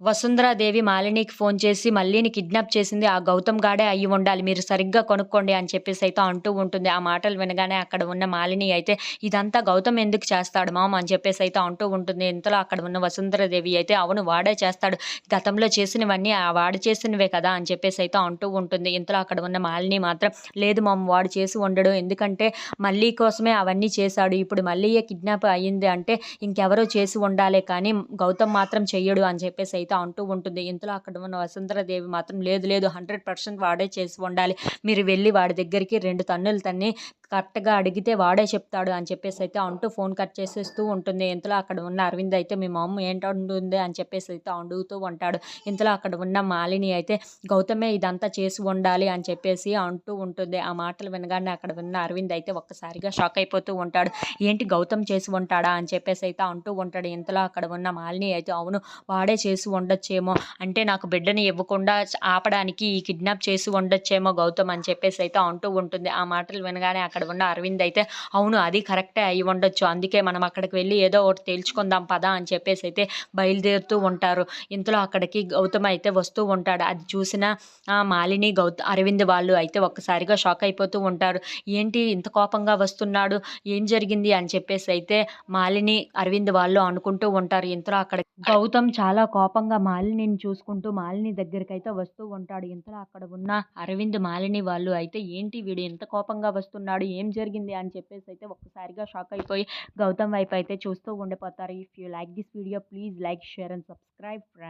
Vasundhara Devi మాలినికి phone చేసి మళ్ళీని kidnap చేసింది ఆ గౌతమ్ గాడే అయ్యి ఉండాలి. మీరు సరిగ్గా కొనుక్కోండి అని చెప్పేసి అయితే అంటూ ఉంటుంది. ఆ మాటలు వినగానే అక్కడ ఉన్న మాలిని అయితే ఇదంతా గౌతమ్ ఎందుకు చేస్తాడు మామ అని చెప్పేసి అయితే అంటూ ఉంటుంది. ఇంతలో అక్కడ ఉన్న వసుంధరాదేవి అయితే అవును వాడే చేస్తాడు. గతంలో చేసినవన్నీ ఆ వాడు చేసినవే కదా అని చెప్పేసి అయితే అంటూ ఉంటుంది. ఇంతలో అక్కడ ఉన్న మాలిని మాత్రం లేదు మామ వాడు చేసి ఉండడు. ఎందుకంటే మళ్ళీ కోసమే అవన్నీ చేశాడు. ఇప్పుడు మళ్ళీ కిడ్నాప్ అయ్యింది అంటే ఇంకెవరో చేసి ఉండాలి కానీ గౌతమ్ మాత్రం చెయ్యడు అని చెప్పేసి అయితే అంటూ ఉంటుంది. ఇంతలో అక్కడ ఉన్న వసుంధరదేవి మాత్రం లేదు లేదు హండ్రెడ్ పర్సెంట్ వాడే చేసి ఉండాలి. మీరు వెళ్ళి వాడి దగ్గరికి రెండు తన్నులు తన్ని కరెక్ట్గా అడిగితే వాడే చెప్తాడు అని చెప్పేసి అయితే అంటూ ఫోన్ కట్ చేసేస్తూ ఉంటుంది. ఇంతలో అక్కడ ఉన్న అరవింద్ అయితే మీ మమ్మ ఏంటంటుంది? అని చెప్పేసి అయితే అడుగుతూ ఉంటాడు. ఇంతలో అక్కడ ఉన్న మాలిని అయితే గౌతమే ఇదంతా చేసి ఉండాలి అని చెప్పేసి అంటూ ఉంటుంది. ఆ మాటలు వినగానే అక్కడ ఉన్న అరవింద్ అయితే ఒక్కసారిగా షాక్ అయిపోతూ ఉంటాడు. ఏంటి గౌతమ్ చేసి ఉంటాడా? అని చెప్పేసి అయితే అంటూ ఉంటాడు. ఇంతలో అక్కడ ఉన్న మాలిని అయితే అవును వాడే చేసి ఉండొచ్చేమో. అంటే నాకు బిడ్డని ఇవ్వకుండా ఆపడానికి ఈ కిడ్నాప్ చేసి ఉండొచ్చేమో గౌతమ్ అని చెప్పేసి అయితే అంటూ ఉంటుంది. ఆ మాటలు వినగానే అక్కడ ఉన్న అరవింద్ అయితే అవును అది కరెక్టే అయి ఉండొచ్చు. అందుకే మనం అక్కడికి వెళ్ళి ఏదో ఒకటి తేల్చుకుందాం పదా అని చెప్పేసి అయితే బయలుదేరుతూ ఉంటారు. ఇంతలో అక్కడికి గౌతమ్ అయితే వస్తూ ఉంటాడు. అది చూసిన మాలిని గౌత అరవింద్ వాళ్ళు అయితే ఒక్కసారిగా షాక్ అయిపోతూ ఉంటారు. ఏంటి ఇంత కోపంగా వస్తున్నాడు? ఏం జరిగింది? అని చెప్పేసి అయితే మాలిని అరవింద్ వాళ్ళు అనుకుంటూ ఉంటారు. ఇంతలో అక్కడ గౌతమ్ చాలా కోపంగా మాలినిని చూసుకుంటూ మాలిని దగ్గరికి అయితే వస్తూ ఉంటాడు. ఇంతలో అక్కడ ఉన్న అరవింద్ మాలిని వాళ్ళు అయితే ఏంటి వీడు ఎంత కోపంగా వస్తున్నాడు? ఏం జరిగింది? అని చెప్పేసి అయితే ఒక్కసారిగా షాక్ అయిపోయి గౌతమ్ వైపు అయితే చూస్తూ ఉండిపోతారు. If you like this video please like share and subscribe friends